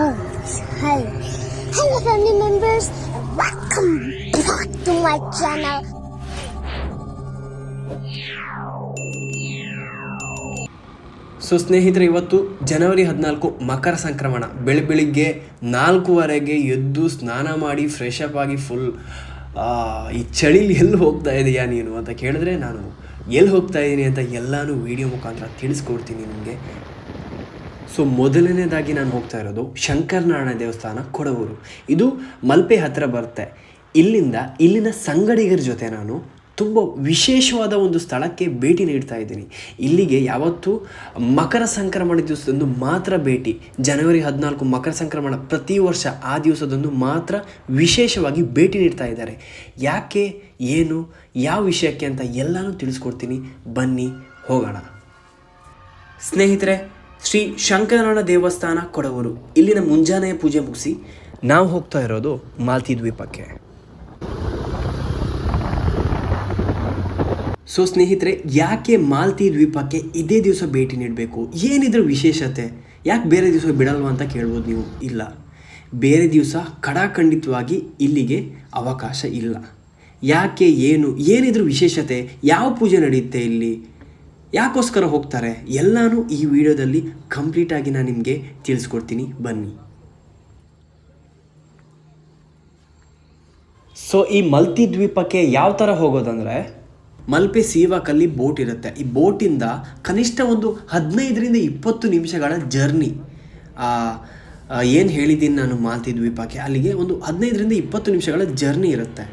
Oh, hi. Hello, family members. Welcome back to my channel. So ಸ್ನೇಹಿತರೆ ಇವತ್ತು ಜನವರಿ ಹದಿನಾಲ್ಕು ಮಕರ ಸಂಕ್ರಮಣ ಬೆಳಿ ಬೆಳಿಗ್ಗೆ ನಾಲ್ಕೂವರೆಗೆ ಎದ್ದು ಸ್ನಾನ ಮಾಡಿ ಫ್ರೆಶ್ ಅಪ್ ಆಗಿ ಫುಲ್ ಈ ಚಳಿಲಿ ಎಲ್ಲಿ ಹೋಗ್ತಾ ಇದೆಯಾ ನೀನು ಅಂತ ಕೇಳಿದ್ರೆ ನಾನು ಎಲ್ಲಿ ಹೋಗ್ತಾ ಇದ್ದೀನಿ ಅಂತ ಎಲ್ಲನೂ ವಿಡಿಯೋ ಮುಖಾಂತರ ತಿಳಿಸ್ಕೊಡ್ತೀನಿ ನಿಮಗೆ ಸೊ ಮೊದಲನೇದಾಗಿ ನಾನು ಹೋಗ್ತಾ ಇರೋದು ಶಂಕರನಾರಾಯಣ ದೇವಸ್ಥಾನ ಕೊಡವೂರು. ಇದು ಮಲ್ಪೆ ಹತ್ತಿರ ಬರುತ್ತೆ. ಇಲ್ಲಿಂದ ಇಲ್ಲಿನ ಸಂಗಡಿಗರ ಜೊತೆ ನಾನು ತುಂಬ ವಿಶೇಷವಾದ ಒಂದು ಸ್ಥಳಕ್ಕೆ ಭೇಟಿ ನೀಡ್ತಾ ಇದ್ದೀನಿ. ಇಲ್ಲಿಗೆ ಯಾವತ್ತೂ ಮಕರ ಸಂಕ್ರಮಣ ದಿವಸದಂದು ಮಾತ್ರ ಭೇಟಿ. ಜನವರಿ ಹದಿನಾಲ್ಕು ಮಕರ ಸಂಕ್ರಮಣ ಪ್ರತಿ ವರ್ಷ ಆ ದಿವಸದಂದು ಮಾತ್ರ ವಿಶೇಷವಾಗಿ ಭೇಟಿ ನೀಡ್ತಾ ಇದ್ದಾರೆ. ಯಾಕೆ, ಏನು, ಯಾವ ವಿಷಯಕ್ಕೆ ಅಂತ ಎಲ್ಲನೂ ತಿಳಿಸ್ಕೊಡ್ತೀನಿ. ಬನ್ನಿ, ಹೋಗೋಣ. ಸ್ನೇಹಿತರೆ ಶ್ರೀ ಶಂಕರನಾರಾಯಣ ದೇವಸ್ಥಾನ ಕೊಡವರು. ಇಲ್ಲಿನ ಮುಂಜಾನೆಯ ಪೂಜೆ ಮುಗಿಸಿ ನಾವು ಹೋಗ್ತಾ ಇರೋದು ಮಾಲ್ತಿ ದ್ವೀಪಕ್ಕೆ. ಸೊ ಸ್ನೇಹಿತರೆ, ಯಾಕೆ ಮಾಲ್ತಿ ದ್ವೀಪಕ್ಕೆ ಇದೇ ದಿವಸ ಭೇಟಿ ನೀಡಬೇಕು? ಏನಿದ್ರ ವಿಶೇಷತೆ. ಯಾಕೆ ಬೇರೆ ದಿವಸ ಬಿಡಲ್ವ ಅಂತ ಕೇಳ್ಬೋದು ನೀವು? ಇಲ್ಲ. ಬೇರೆ ದಿವಸ ಕಡಾಖಂಡಿತವಾಗಿ ಇಲ್ಲಿಗೆ ಅವಕಾಶ ಇಲ್ಲ. ಯಾಕೆ, ಏನು, ಏನಿದ್ರ ವಿಶೇಷತೆ? ಯಾವ ಪೂಜೆ ನಡೆಯುತ್ತೆ ಇಲ್ಲಿ? ಯಾಕೋಸ್ಕರ ಹೋಗ್ತಾರೆ? ಎಲ್ಲನೂ ಈ ವಿಡಿಯೋದಲ್ಲಿ ಕಂಪ್ಲೀಟಾಗಿ ನಾನು ನಿಮಗೆ ತಿಳಿಸ್ಕೊಡ್ತೀನಿ. ಬನ್ನಿ. ಸೊ ಈ ಮಲ್ತಿ ದ್ವೀಪಕ್ಕೆ ಯಾವ ಥರ ಹೋಗೋದಂದರೆ? ಮಲ್ಪೆ ಸೀವಾಕಲ್ಲಿ ಬೋಟ್ ಇರುತ್ತೆ. ಈ ಬೋಟಿಂದ ಕನಿಷ್ಠ ಒಂದು ಹದಿನೈದರಿಂದ ಇಪ್ಪತ್ತು ನಿಮಿಷಗಳ ಜರ್ನಿ. ಏನು ಹೇಳಿದ್ದೀನಿ ನಾನು ಮಾಲ್ತಿ ದ್ವೀಪಕ್ಕೆ ಅಲ್ಲಿಗೆ ಒಂದು ಹದಿನೈದರಿಂದ ಇಪ್ಪತ್ತು ನಿಮಿಷಗಳ ಜರ್ನಿ ಇರುತ್ತೆ.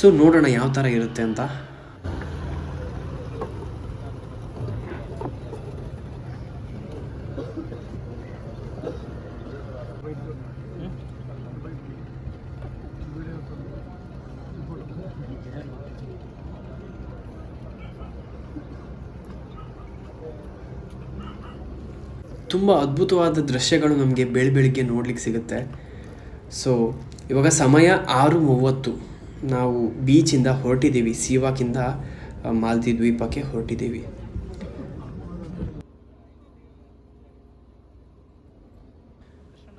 ಸೊ ನೋಡೋಣ ಯಾವ ಥರ ಇರುತ್ತೆ ಅಂತ. ತುಂಬ ಅದ್ಭುತವಾದ ದೃಶ್ಯಗಳು ನಮಗೆ ಬೆಳ ಬೆಳಿಗ್ಗೆ ನೋಡ್ಲಿಕ್ಕೆ ಸಿಗುತ್ತೆ. ಸೊ ಇವಾಗ ಸಮಯ ಆರು ಮೂವತ್ತು ನಾವು ಬೀಚಿಂದ ಹೊರಟಿದ್ದೀವಿ. ಸೀವಾಕಿಂದ ಮಾಲ್ತಿ ದ್ವೀಪಕ್ಕೆ ಹೊರಟಿದ್ದೀವಿ.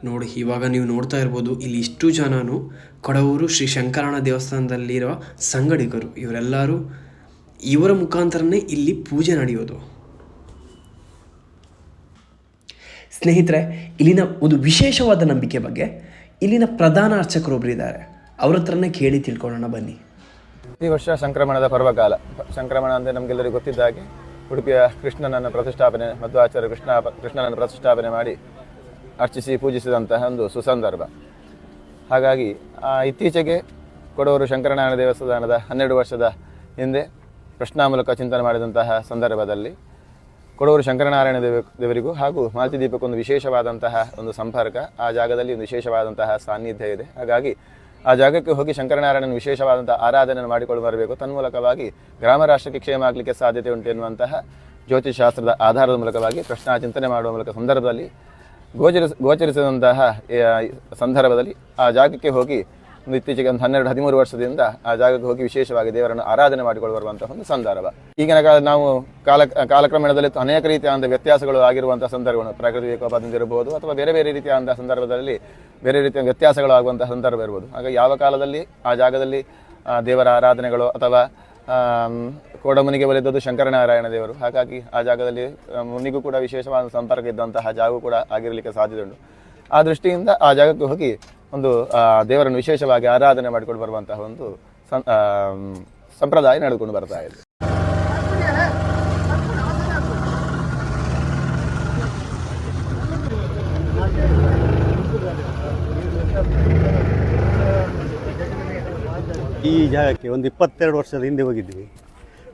ನೋಡಿ, ಇವಾಗ ನೀವು ನೋಡ್ತಾ ಇರ್ಬೋದು, ಇಲ್ಲಿ ಇಷ್ಟು ಜನನು ಕೊಡವೂರು ಶ್ರೀ ಶಂಕರಣ ದೇವಸ್ಥಾನದಲ್ಲಿರೋ ಸಂಗಡಿಗರು. ಇವರೆಲ್ಲರೂ ಇವರ ಮುಖಾಂತರನೇ ಇಲ್ಲಿ ಪೂಜೆ ನಡೆಯೋದು. ಸ್ನೇಹಿತರೆ, ಇಲ್ಲಿನ ಒಂದು ವಿಶೇಷವಾದ ನಂಬಿಕೆ ಬಗ್ಗೆ ಇಲ್ಲಿನ ಪ್ರಧಾನ ಅರ್ಚಕರೊಬ್ಬರು ಇದ್ದಾರೆ. ಅವ್ರ ಹತ್ರನೇ ಕೇಳಿ ತಿಳ್ಕೊಳ್ಳೋಣ, ಬನ್ನಿ. ಪ್ರತಿ ವರ್ಷ ಸಂಕ್ರಮಣದ ಪರ್ವಕಾಲ. ಸಂಕ್ರಮಣ ಅಂದರೆ ನಮಗೆಲ್ಲರಿಗೂ ಗೊತ್ತಿದ್ದ ಹಾಗೆ ಉಡುಪಿಯ ಕೃಷ್ಣನನ್ನು ಪ್ರತಿಷ್ಠಾಪನೆ ಮಧ್ವಾಚಾರ್ಯ ಕೃಷ್ಣ, ಕೃಷ್ಣನನ್ನು ಪ್ರತಿಷ್ಠಾಪನೆ ಮಾಡಿ ಅರ್ಚಿಸಿ ಪೂಜಿಸಿದಂತಹ ಒಂದು ಸುಸಂದರ್ಭ. ಹಾಗಾಗಿ ಇತ್ತೀಚೆಗೆ ಕೊಡವರು ಶಂಕರನಾರಾಯಣ ದೇವಸ್ಥಾನದ ಹನ್ನೆರಡು ವರ್ಷದ ಹಿಂದೆ ಪ್ರಶ್ನಾ ಮೂಲಕ ಚಿಂತನೆ ಮಾಡಿದಂತಹ ಸಂದರ್ಭದಲ್ಲಿ ಕೊಡವರು ಶಂಕರನಾರಾಯಣ ದೇವ ದೇವರಿಗೂ ಹಾಗೂ ಮಾಲತಿ ದೀಪಕ್ಕೊಂದು ವಿಶೇಷವಾದಂತಹ ಒಂದು ಸಂಪರ್ಕ. ಆ ಜಾಗದಲ್ಲಿ ಒಂದು ವಿಶೇಷವಾದಂತಹ ಸಾನ್ನಿಧ್ಯ ಇದೆ. ಹಾಗಾಗಿ ಆ ಜಾಗಕ್ಕೆ ಹೋಗಿ ಶಂಕರನಾರಾಯಣನ ವಿಶೇಷವಾದಂತಹ ಆರಾಧನೆಯನ್ನು ಮಾಡಿಕೊಂಡು ಬರಬೇಕು. ತನ್ಮೂಲಕವಾಗಿ ಗ್ರಾಮ ರಾಷ್ಟ್ರಕ್ಕೆ ಕ್ಷೇಮ ಆಗಲಿಕ್ಕೆ ಸಾಧ್ಯತೆ ಉಂಟು ಎನ್ನುವಂತಹ ಜ್ಯೋತಿಷಾಸ್ತ್ರದ ಆಧಾರದ ಮೂಲಕವಾಗಿ ಪ್ರಶ್ನಾ ಚಿಂತನೆ ಮಾಡುವ ಮೂಲಕ ಸಂದರ್ಭದಲ್ಲಿ ಗೋಚರಿಸ ಗೋಚರಿಸಿದಂತಹ ಸಂದರ್ಭದಲ್ಲಿ ಆ ಜಾಗಕ್ಕೆ ಹೋಗಿ ಒಂದು ಇತ್ತೀಚೆಗೆ ಒಂದು ಹನ್ನೆರಡು, ಹದಿಮೂರು ವರ್ಷದಿಂದ ಆ ಜಾಗಕ್ಕೆ ಹೋಗಿ ವಿಶೇಷವಾಗಿ ದೇವರನ್ನು ಆರಾಧನೆ ಮಾಡಿಕೊಂಡು ಬರುವಂತಹ ಒಂದು ಸಂದರ್ಭ. ಈಗಿನ ಕಾಲ ನಾವು ಕಾಲ, ಕಾಲಕ್ರಮೇಣದಲ್ಲಿ ಅನೇಕ ರೀತಿಯಾದ ವ್ಯತ್ಯಾಸಗಳು ಆಗಿರುವಂತಹ ಸಂದರ್ಭಗಳು. ಪ್ರಕೃತಿ ವಿಕೋಪದಿಂದ ಇರಬಹುದು ಅಥವಾ ಬೇರೆ ಬೇರೆ ರೀತಿಯಾದಂತಹ ಸಂದರ್ಭದಲ್ಲಿ ಬೇರೆ ರೀತಿಯ ವ್ಯತ್ಯಾಸಗಳು ಆಗುವಂತಹ ಸಂದರ್ಭ ಇರ್ಬೋದು. ಹಾಗೆ ಯಾವ ಕಾಲದಲ್ಲಿ ಆ ಜಾಗದಲ್ಲಿ ದೇವರ ಆರಾಧನೆಗಳು ಅಥವಾ ಕೋಡಮುನಿಗೆ ಒಲಿದದ್ದು ಶಂಕರನಾರಾಯಣ ದೇವರು. ಹಾಗಾಗಿ ಆ ಜಾಗದಲ್ಲಿ ಮುನಿಗೂ ಕೂಡ ವಿಶೇಷವಾದ ಸಂಪರ್ಕ ಇದ್ದಂತಹ ಜಾಗ ಕೂಡ ಆಗಿರಲಿಕ್ಕೆ ಸಾಧ್ಯತೆ ಉಂಟು. ಆ ದೃಷ್ಟಿಯಿಂದ ಆ ಜಾಗಕ್ಕೆ ಹೋಗಿ ಒಂದು ದೇವರನ್ನು ವಿಶೇಷವಾಗಿ ಆರಾಧನೆ ಮಾಡಿಕೊಂಡು ಬರುವಂತಹ ಒಂದು ಸಂಪ್ರದಾಯ ನಡೆದುಕೊಂಡು ಬರ್ತಾ ಇದೆ. ಈ ಜಾಗಕ್ಕೆ ಒಂದು ಇಪ್ಪತ್ತೆರಡು ವರ್ಷದ ಹಿಂದೆ ಹೋಗಿದ್ವಿ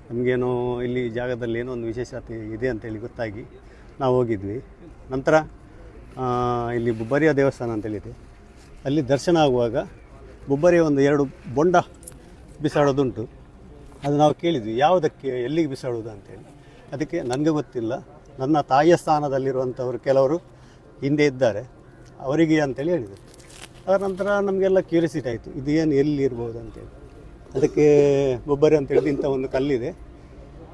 ನಮಗೇನೋ ಇಲ್ಲಿ ಜಾಗದಲ್ಲಿ ಏನೋ ಒಂದು ವಿಶೇಷತೆ ಇದೆ ಅಂತೇಳಿ ಗೊತ್ತಾಗಿ ನಾವು ಹೋಗಿದ್ವಿ. ನಂತರ ಇಲ್ಲಿ ಬುಬ್ಬರಿಯ ದೇವಸ್ಥಾನ ಅಂತೇಳಿದೆ ಅಲ್ಲಿ ದರ್ಶನ ಆಗುವಾಗ ಬುಬ್ಬರಿಯ ಒಂದು ಎರಡು ಬೊಂಡ ಬಿಸಾಡೋದುಂಟು. ಅದು ನಾವು ಕೇಳಿದ್ವಿ, ಯಾವುದಕ್ಕೆ, ಎಲ್ಲಿಗೆ ಬಿಸಾಡೋದು ಅಂತೇಳಿ. ಅದಕ್ಕೆ ನನಗೆ ಗೊತ್ತಿಲ್ಲ. ನನ್ನ ತಾಯಿಯ ಸ್ಥಾನದಲ್ಲಿರುವಂಥವರು ಕೆಲವರು ಹಿಂದೆ ಇದ್ದಾರೆ. ಅವರಿಗೆ ಅಂತೇಳಿ ಹೇಳಿದರು ಅದರ ನಂತರ ನಮಗೆಲ್ಲ ಕ್ಯೂರಿಯಾಸಿಟಿ ಆಯಿತು. ಇದು ಏನು ಎಲ್ಲಿ ಇರ್ಬೋದು ಅಂತೇಳಿ. ಅದಕ್ಕೆ ಬೊಬ್ಬರಿ ಅಂತೇಳಿ ಇಂಥ ಒಂದು ಕಲ್ಲಿದೆ.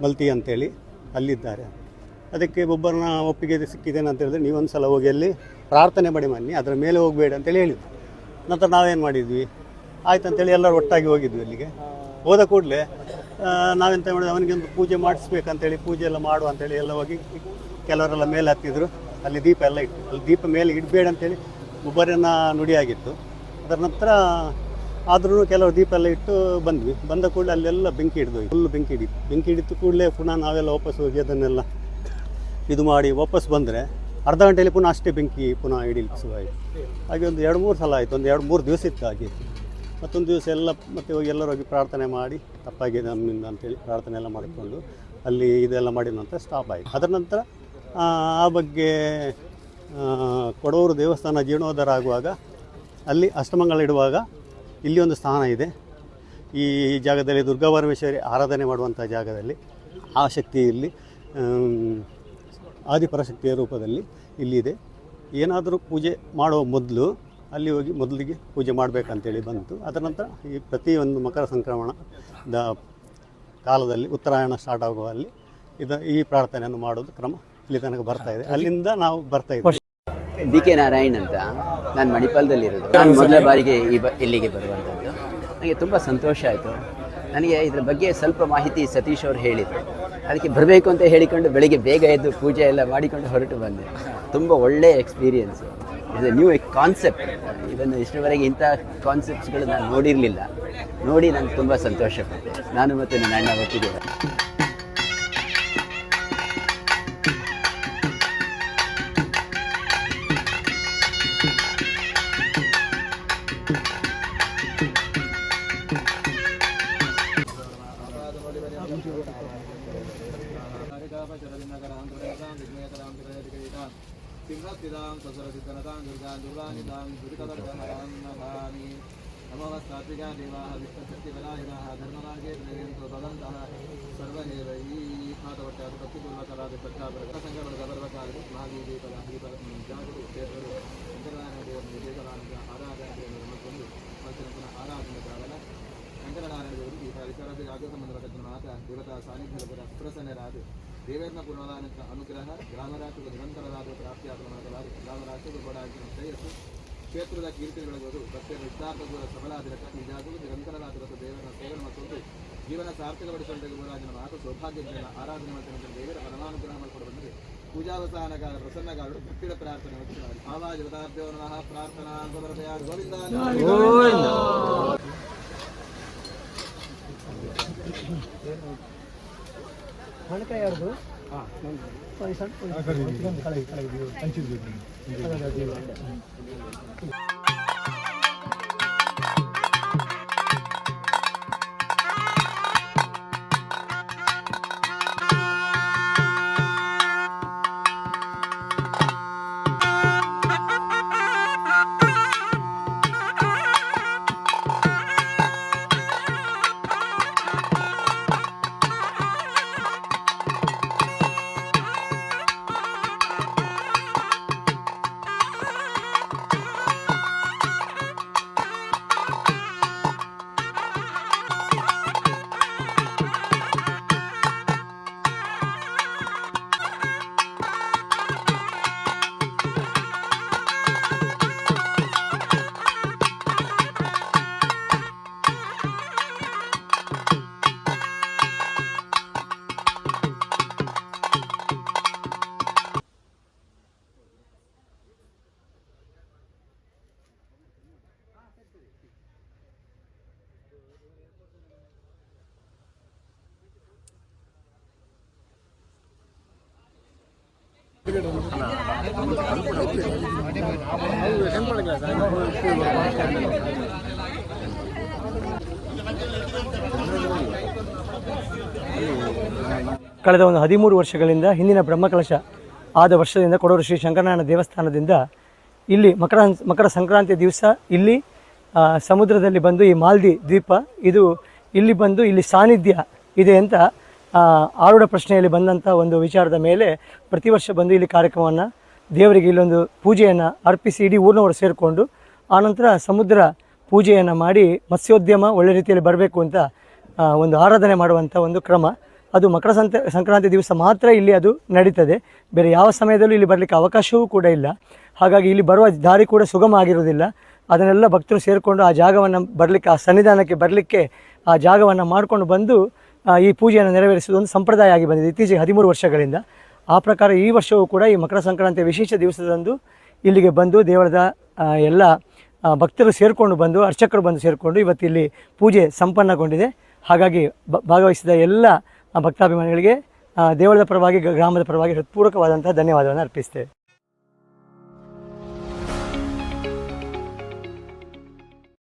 ಮಲ್ತಿ ಅಂತೇಳಿ ಅಲ್ಲಿದ್ದಾರೆ. ಅದಕ್ಕೆ ಒಬ್ಬರನ್ನ ಒಪ್ಪಿಗೆ ಸಿಕ್ಕಿದ್ದೇನೆ ಅಂತ ಹೇಳಿದ್ರೆ ನೀವೊಂದು ಸಲ ಹೋಗಿ ಅಲ್ಲಿ ಪ್ರಾರ್ಥನೆ ಮಾಡಿ ಬನ್ನಿ ಅದರ ಮೇಲೆ ಹೋಗಬೇಡ ಅಂತೇಳಿ ಹೇಳಿದ್ರು. ನಂತರ ನಾವೇನು ಮಾಡಿದ್ವಿ? ಆಯ್ತು ಅಂತೇಳಿ ಎಲ್ಲರೂ ಒಟ್ಟಾಗಿ ಹೋಗಿದ್ವಿ ಅಲ್ಲಿಗೆ. ಹೋದ ಕೂಡಲೇ ನಾವೆಂತ ಮಾಡಿದ್ವಿ? ಅವನಿಗೆ ಒಂದು ಪೂಜೆ ಮಾಡಿಸ್ಬೇಕಂತೇಳಿ, ಪೂಜೆ ಎಲ್ಲ ಮಾಡುವ ಅಂತೇಳಿ ಎಲ್ಲ ಹೋಗಿ ಕೆಲವರೆಲ್ಲ ಮೇಲೆ ಹತ್ತಿದ್ರು. ಅಲ್ಲಿ ದೀಪ ಎಲ್ಲ ಇಟ್ಟು, ಅಲ್ಲಿ ದೀಪ ಮೇಲೆ ಇಡಬೇಡ ಅಂತೇಳಿ ಒಬ್ಬರನ್ನ ನುಡಿಯಾಗಿತ್ತು ಅದರ ನಂತರ ಆದ್ರೂ ಕೆಲವರು ದೀಪ ಎಲ್ಲ ಇಟ್ಟು ಬಂದ್ವಿ. ಬಂದ ಕೂಡಲೇ ಅಲ್ಲೆಲ್ಲ ಬೆಂಕಿ ಹಿಡಿದು ಫುಲ್ ಬೆಂಕಿ ಹಿಡಿತು ಬೆಂಕಿ ಹಿಡಿತು ಕೂಡಲೇ ಪುನಃ ನಾವೆಲ್ಲ ವಾಪಸ್ ಹೋಗಿ ಅದನ್ನೆಲ್ಲ ಇದು ಮಾಡಿ ವಾಪಸ್ ಬಂದರೆ ಅರ್ಧ ಗಂಟೆಯಲ್ಲಿ ಪುನಃ ಅಷ್ಟೇ ಬೆಂಕಿ ಪುನಃ ಹಿಡಿಲಿಕ್ಕೆ ಶುರುವಾಯಿತು ಹಾಗೆ ಒಂದು ಎರಡು ಮೂರು ಸಲ ಆಯಿತು ಒಂದು ಎರಡು ಮೂರು ದಿವಸ ಇತ್ತು ಹಾಗೆ ಮತ್ತೊಂದು ದಿವಸ ಎಲ್ಲ ಮತ್ತೆ ಹೋಗಿ ಎಲ್ಲರೂ ಹೋಗಿ ಪ್ರಾರ್ಥನೆ ಮಾಡಿ ತಪ್ಪಾಗಿದೆ ನಮ್ಮಿಂದ ಅಂತೇಳಿ ಪ್ರಾರ್ಥನೆ ಎಲ್ಲ ಮಾಡಿಕೊಂಡು ಅಲ್ಲಿ ಇದೆಲ್ಲ ಮಾಡಿದ ನಂತರ ಸ್ಟಾಪ್ ಆಯಿತು. ಅದರ ನಂತರ ಆ, ಬಗ್ಗೆ ಕೊಡವರು ದೇವಸ್ಥಾನ ಜೀರ್ಣೋದ್ಧಾರ ಆಗುವಾಗ ಅಲ್ಲಿ ಅಷ್ಟಮಂಗಳ ಇಡುವಾಗ ಇಲ್ಲಿ ಒಂದು ಸ್ಥಾನ ಇದೆ. ಈ ಜಾಗದಲ್ಲಿ ದುರ್ಗಾ ಪರಮೇಶ್ವರಿ ಆರಾಧನೆ ಮಾಡುವಂಥ ಜಾಗದಲ್ಲಿ ಆ ಶಕ್ತಿ ಇಲ್ಲಿ ಆದಿಪರಾಶಕ್ತಿಯ ರೂಪದಲ್ಲಿ ಇಲ್ಲಿದೆ. ಏನಾದರೂ ಪೂಜೆ ಮಾಡುವ ಮೊದಲು ಅಲ್ಲಿ ಹೋಗಿ ಮೊದಲಿಗೆ ಪೂಜೆ ಮಾಡಬೇಕಂತೇಳಿ ಬಂತು. ಅದರ ನಂತರ ಈ ಪ್ರತಿಯೊಂದು ಮಕರ ಸಂಕ್ರಮಣದ ಕಾಲದಲ್ಲಿ ಉತ್ತರಾಯಣ ಸ್ಟಾರ್ಟ್ ಆಗುವಲ್ಲಿ ಇದು ಈ ಪ್ರಾರ್ಥನೆಯನ್ನು ಮಾಡೋದು ಕ್ರಮ ಇಲ್ಲಿ ತನಕ ಬರ್ತಾ ಇದೆ. ಅಲ್ಲಿಂದ ನಾವು ಬರ್ತಾ ಇದ್ದೀವಿ. ಡಿ ಕೆ ನಾರಾಯಣ್ ಅಂತ ನಾನು ಮಣಿಪಾಲದಲ್ಲಿರೋದು. ನಾನು ಮೊದಲ ಬಾರಿಗೆ ಈ ಬ ಇಲ್ಲಿಗೆ ಬರುವಂಥದ್ದು. ನನಗೆ ತುಂಬ ಸಂತೋಷ ಆಯಿತು. ನನಗೆ ಇದರ ಬಗ್ಗೆ ಸ್ವಲ್ಪ ಮಾಹಿತಿ ಸತೀಶ್ ಅವರು ಹೇಳಿದರು. ಅದಕ್ಕೆ ಬರಬೇಕು ಅಂತ ಹೇಳಿಕೊಂಡು ಬೆಳಿಗ್ಗೆ ಬೇಗ ಎದ್ದು ಪೂಜೆ ಎಲ್ಲ ಮಾಡಿಕೊಂಡು ಹೊರಟು ಬಂದೆ. ತುಂಬ ಒಳ್ಳೆಯ ಎಕ್ಸ್ಪೀರಿಯೆನ್ಸು ಎ ನ್ಯೂ ಕಾನ್ಸೆಪ್ಟ್ ಇದನ್ನು ಇಷ್ಟರವರೆಗೆ ಇಂಥ ಕಾನ್ಸೆಪ್ಟ್ಸ್ಗಳು ನಾನು ನೋಡಿರಲಿಲ್ಲ. ನೋಡಿ ನಾನು ತುಂಬ ಸಂತೋಷಪಟ್ಟೆ. ನಾನು ಮತ್ತು ನನ್ನ ಅಣ್ಣ ಒಟ್ಟಿಗೆ హరికాపచరవినగరాం దుర్గతాం విఘ్నేకరాం తిరగతికైతాం సింహస్థితాం ససరసిద్ధనతాం దుర్గాం దుర్గానితాం దురికదర్గమరాం నభామి నమో సాత్వికా దేవాः విష్ణుశక్తివరాయణాः ధర్మరాజే ప్రేయంతో భవంతः సర్వదేవై మాతవట్టాలు ಮಾತ ದೇವತಾ ಸಾನ್ನಿಧ್ಯದ ಪರ ಪ್ರಸನ್ನರಾದ ದೇವೇರ್ನ ಪುನರಾನಂತ ಅನುಗ್ರಹ ಗ್ರಾಮರಾಜ್ಯದ ನಿರಂತರವಾದ ಪ್ರಾಪ್ತಿಯಾದ ಮಾಡಲಾದ ಗ್ರಾಮರಾಷ್ಟ್ರದ ಬಡಾಗಿ ಶ್ರೇಯಸ್ಸು. ಕ್ಷೇತ್ರದ ಕೀರ್ತಿಗಳವರು ಭಕ್ತರ ವಿದ್ಯಾರ್ಥ ದೂರ ಸಫಲಾದಿರಕ ಈ ಜಾಗವು ನಿರಂತರವಾದ ದೇವರ ಸೇವನ ಮತ್ತೊಂದು ಜೀವನ ಸಾರ್ಥಕಪಡಿಸುವಂತೆ ಗುರುರಾಜನ ಮಾತು ಸೌಭಾಗ್ಯಜ್ಞಾನ ಆರಾಧನೆ ಮತ್ತು ದೇವರ ಪರಮಾನುಗ್ರಹ ಮಾಡಿಕೊಡಬಂದರೆ ಪೂಜಾವಸಾನಗಾರ ಪ್ರಸನ್ನಗಾರರು ಭಕ್ತಿಯ ಪ್ರಾರ್ಥನೆ ಮಾಡುತ್ತಿದ್ದಾರೆ ಭಾವ ಪದಾರ್ಥೋ ನಮಃ. ಪ್ರಾರ್ಥನಾ ಸಮರ್ಪಯಾಮಿ. ಗೋವಿಂದ ಕಳೆದ ಒಂದು ಹದಿಮೂರು ವರ್ಷಗಳಿಂದ ಹಿಂದಿನ ಬ್ರಹ್ಮಕಲಶ ಆದ ವರ್ಷದಿಂದ ಕೊಡೂರು ಶ್ರೀ ಶಂಕರನಾರಾಯಣ ದೇವಸ್ಥಾನದಿಂದ ಇಲ್ಲಿ ಮಕರ ಮಕರ ಸಂಕ್ರಾಂತಿ ದಿವಸ ಇಲ್ಲಿ ಸಮುದ್ರದಲ್ಲಿ ಬಂದು ಈ ಮಾಲ್ದಿ ದ್ವೀಪ, ಇದು ಇಲ್ಲಿ ಬಂದು ಇಲ್ಲಿ ಸಾನ್ನಿಧ್ಯ ಇದೆ ಅಂತ ಆರೂಢ ಪ್ರಶ್ನೆಯಲ್ಲಿ ಬಂದಂಥ ಒಂದು ವಿಚಾರದ ಮೇಲೆ ಪ್ರತಿ ವರ್ಷ ಬಂದು ಇಲ್ಲಿ ಕಾರ್ಯಕ್ರಮವನ್ನು ದೇವರಿಗೆ ಇಲ್ಲೊಂದು ಪೂಜೆಯನ್ನು ಅರ್ಪಿಸಿ ಇಡೀ ಊರಿನವರು ಸೇರಿಕೊಂಡು ಆನಂತರ ಸಮುದ್ರ ಪೂಜೆಯನ್ನು ಮಾಡಿ ಮತ್ಸ್ಯೋದ್ಯಮ ಒಳ್ಳೆ ರೀತಿಯಲ್ಲಿ ಬರಬೇಕು ಅಂತ ಒಂದು ಆರಾಧನೆ ಮಾಡುವಂಥ ಒಂದು ಕ್ರಮ. ಅದು ಮಕರ ಸಂತ ಸಂಕ್ರಾಂತಿ ದಿವಸ ಮಾತ್ರ ಇಲ್ಲಿ ಅದು ನಡೀತದೆ. ಬೇರೆ ಯಾವ ಸಮಯದಲ್ಲೂ ಇಲ್ಲಿ ಬರಲಿಕ್ಕೆ ಅವಕಾಶವೂ ಕೂಡ ಇಲ್ಲ. ಹಾಗಾಗಿ ಇಲ್ಲಿ ಬರುವ ದಾರಿ ಕೂಡ ಸುಗಮ ಆಗಿರುವುದಿಲ್ಲ. ಅದನ್ನೆಲ್ಲ ಭಕ್ತರು ಸೇರಿಕೊಂಡು ಆ ಜಾಗವನ್ನು ಬರಲಿಕ್ಕೆ, ಆ ಸನ್ನಿಧಾನಕ್ಕೆ ಬರಲಿಕ್ಕೆ ಆ ಜಾಗವನ್ನು ಮಾಡಿಕೊಂಡು ಬಂದು ಈ ಪೂಜೆಯನ್ನು ನೆರವೇರಿಸುವುದು ಒಂದು ಸಂಪ್ರದಾಯ ಆಗಿ ಬಂದಿದೆ ಇತ್ತೀಚೆಗೆ ಹದಿಮೂರು ವರ್ಷಗಳಿಂದ. ಆ ಪ್ರಕಾರ ಈ ವರ್ಷವೂ ಕೂಡ ಈ ಮಕರ ಸಂಕ್ರಾಂತಿಯ ವಿಶೇಷ ದಿವಸದಂದು ಇಲ್ಲಿಗೆ ಬಂದು ದೇವರದ ಎಲ್ಲ ಭಕ್ತರು ಸೇರಿಕೊಂಡು ಬಂದು, ಅರ್ಚಕರು ಬಂದು ಸೇರಿಕೊಂಡು ಇವತ್ತು ಇಲ್ಲಿ ಪೂಜೆ ಸಂಪನ್ನಗೊಂಡಿದೆ. ಹಾಗಾಗಿ ಭಾಗವಹಿಸಿದ ಎಲ್ಲ ಭಕ್ತಾಭಿಮಾನಿಗಳಿಗೆ ದೇವರದ ಪರವಾಗಿ, ಗ್ರಾಮದ ಪರವಾಗಿ ಹೃತ್ಪೂರ್ವಕವಾದಂತಹ ಧನ್ಯವಾದವನ್ನು ಅರ್ಪಿಸ್ತೇವೆ.